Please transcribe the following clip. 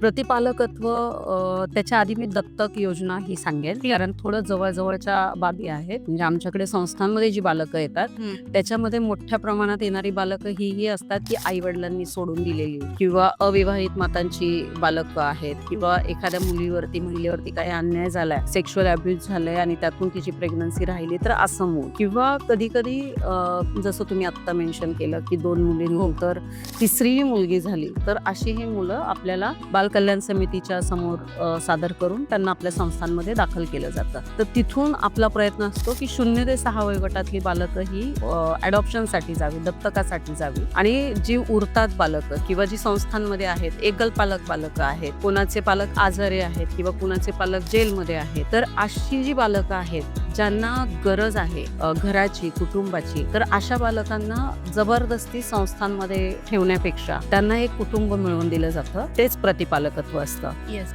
प्रतिपालकत्व त्याच्या आधी मी दत्तक योजना ही सांगेन. कारण थोडं जवळजवळच्या बाबी आहेत. म्हणजे आमच्याकडे संस्थांमध्ये जी बालकं येतात त्याच्यामध्ये मोठ्या प्रमाणात येणारी बालकं ही ही असतात की आई वडिलांनी सोडून दिलेली. किंवा अविवाहित मातांची बालकं आहेत किंवा एखाद्या मुलीवरती महिलेवरती काही अन्याय झालाय सेक्शुअल अब्युज झालाय आणि त्यातून तिची प्रेग्नन्सी राहिली तर असं मूल किंवा कधी कधी जसं तुम्ही आत्ता मेन्शन केलं की दोन मुलींनंतर तिसरी मुलगी झाली तर अशी ही मुलं आपल्याला बाल कल्याण समितीच्या समोर सादर करून त्यांना आपल्या संस्थांमध्ये दाखल केलं जातं. तर तिथून आपला प्रयत्न असतो की शून्य ते सहा वयोगटातली बालकं ही अडॉप्शनसाठी जावी दत्तकासाठी जावी. आणि जी उरतात बालकं किंवा जी संस्थांमध्ये आहेत एकल पालक बालकं आहेत कोणाचे पालक आजारी आहेत किंवा कुणाचे पालक जेलमध्ये आहेत तर अशी जी बालकं आहेत ज्यांना गरज आहे घराची कुटुंबाची तर अशा बालकांना जबरदस्ती संस्थांमध्ये ठेवण्यापेक्षा त्यांना एक कुटुंब मिळवून दिलं जातं तेच प्रतिपालकत्व असतं. येस